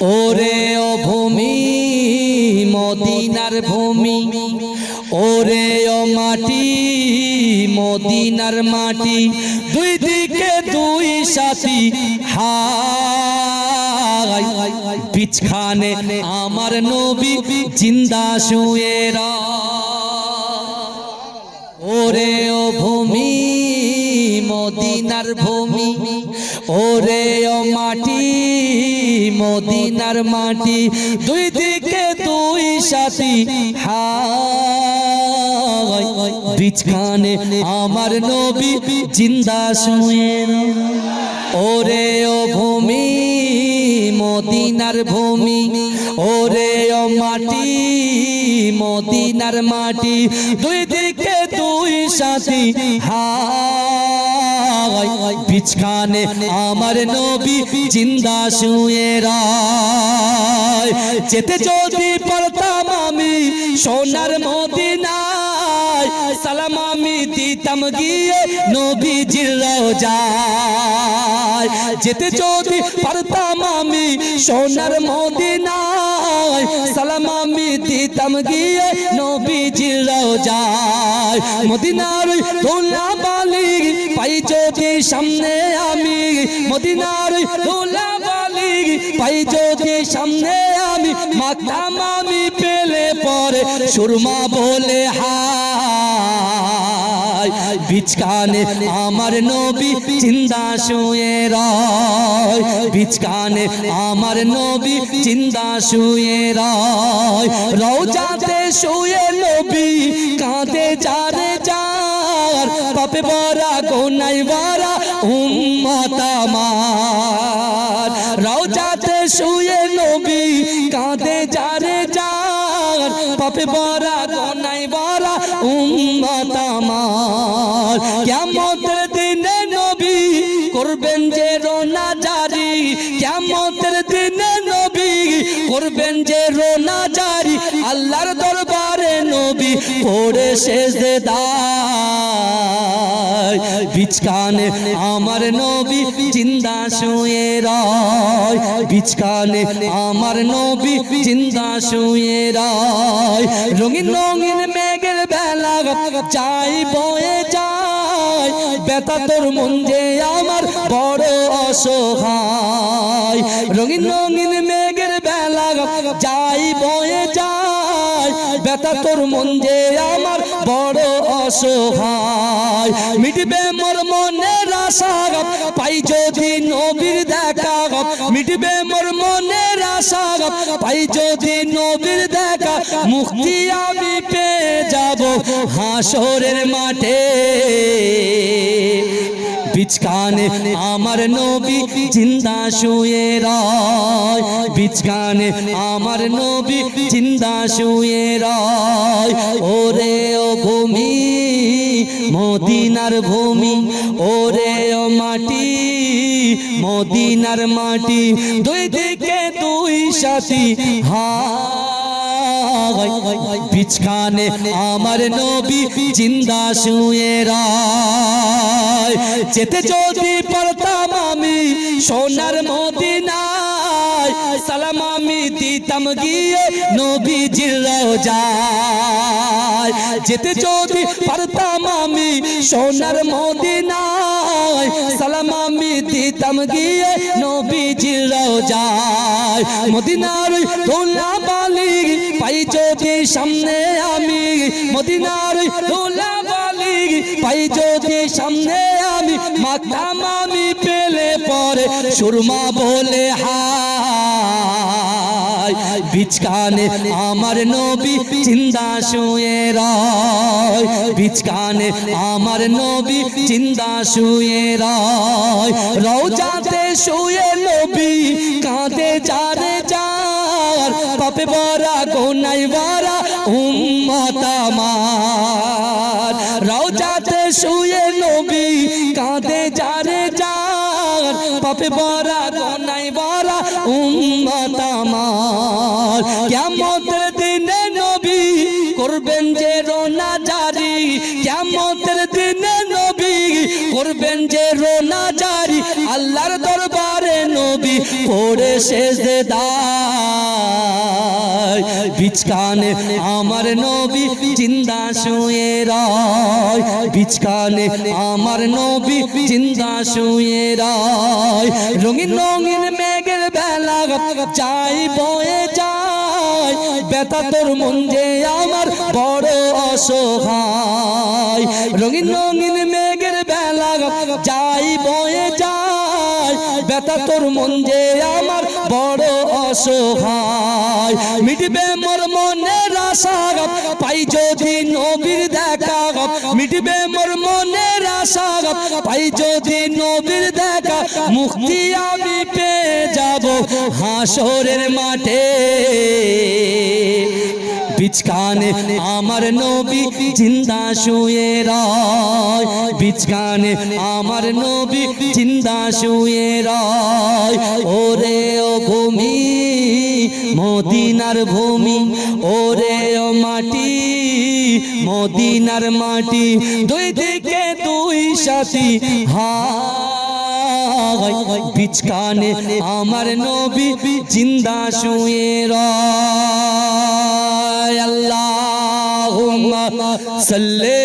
ওরে ও ভূমি, মদিনার ভূমি। ওরে ও মাটি, মদিনার মাটি। দুই দিকে দুই সাথী হাই পিছখানে আমার নবী জিন্দা শুয়ে ওরে ও ভূমি মদিনার ভূমি। ওরে ও মাটি, মদিনার মাটি, দুই দিকে দুই সাথী। বিছখানে আমার নবী জিন্দা শুয়ে ওরে ও ভূমি, মদিনার ভূমি। ওরে ও মাটি, মদিনার মাটি, দুই দিকে দুই সাথী। হাই বিছখানে আমার নবী জিন্দা শুয়ে রায়। যেতে যদি পারতাম আমি সোনার মদিনায়, সালাম আমি দিতাম গিয়ে নবীজির রোজায়। যেতে যদি পারতাম আমি সোনার মদিনায়, সালাম আমি দিতাম গিয়ে নবীজির রোজায়। মদিনার দোলা বালি যদি সামনে আমি মদিনার দোলা বালি পাই যদি সামনে আমি মাতাম আমি পেলে পরে সুরমা বলে হাই বিচকানে আমার নবী চিন্তা শুয়ে রয়। বিচকানে আমার নবী চিন্তা শুয়ে রয়। রওজাতে শুয়ে নবী কাঁদে, যার পাপে বরা কোনাই বরা উম্মতামার রওজাতে শুয়ে নবী কাঁদে যারে যার। পাপে বরা পড়ে দায়। বিচকানে আমার নবী জিন্দা শুয়ে রয়। বিচকানে আমার নবী জিন্দা শুয়ে রয়। রঙিন রঙিন মেঘের বেলা চাই বয়ে যায়। বেতা তোর মন যে আমার বড় অসহায়। রঙিন রঙিন মেঘের বেলা যাই বয়ে যায়। বেতা তোর মন যে আমার বড় অসহায়। মিটবে মোর মনের আশা পাই যদি নবীর দেখা মিটবে মোর মনের আশা পাই যদি নবীর দেখা মুক্তি আমি পেয়ে যাব হাসরের মাঠে। বিচকানে আমার নবী জিন্দা শুয়ে রয়। বিচকানে আমার নবী জিন্দা শুয়ে রয়। ওরে ও ভূমি, মদিনার ভূমি, ওরে ও মাটি, মদিনার মাটি, দুই দিকে দুই সাথী হাই বিছখানে আমার নবী জিন্দা শুয়ে রায়। যেতে যদি পারতাম আমি সোনার সালাম দিতাম গিয়ে নবীজির রোজায় যেতে যদি পারতাম আমি সোনার মদিনায় সালাম আমি দিতাম গিয়ে নবীজির রোজায় মদিনার দোলা বালি পাই যদি সামনে আমি মদিনার দোলা বালি পাই যদি সামনে আমি মাতাম মামি পেলে পরে সুরমা বলে হাই বিচকানে আমার নবী চিন্তা শুয়ে রয়। বিচকানে আমার নবী চিন্তা শুয়ে রয়। রওজাতে শুয়ে নবী কাঁদে যারে যার। পাপে বরা গোনাই বরা উম্মত আমার। রওজাতে শুয়ে নবী কাঁদে যারে যার। পাপে বরা করে সেজদায় বিচকানে আমার নবী জিন্দা শুয়ে রয়। বিচকানে আমার নবী জিন্দা শুয়ে রায়। রঙিন রঙিন মেঘের বেলা চাই বয়ে যায়। বেতা তোর মন যে আমার বড় অসহায়। রঙিন রঙিন মেঘের বেলা যাই বয়ে যায়। বেতা তোর মন যে আমার বড় অসহায়। মিটবে মোর মনের আশা পাই যদি নবীর দেখা মিটবে মোর মনের আশা পাই যদি নবীর দেখা মুক্তি আমি পেয়ে যাব হাসরের মাঠে। বিচকানে আমার নবী জিন্দা শুয়ে রয়। বিচকানে আমার নবী জিন্দা শুয়ে রয়। ওরে ও ভূমি, মদিনার ভূমি, ওরে ও মাটি, মদিনার মাটি, দুই দিকে দুই সাথী হায়। বিচকানে আমার নবী জিন্দা শুয়ে রয়। আল্লাহ সাল্লি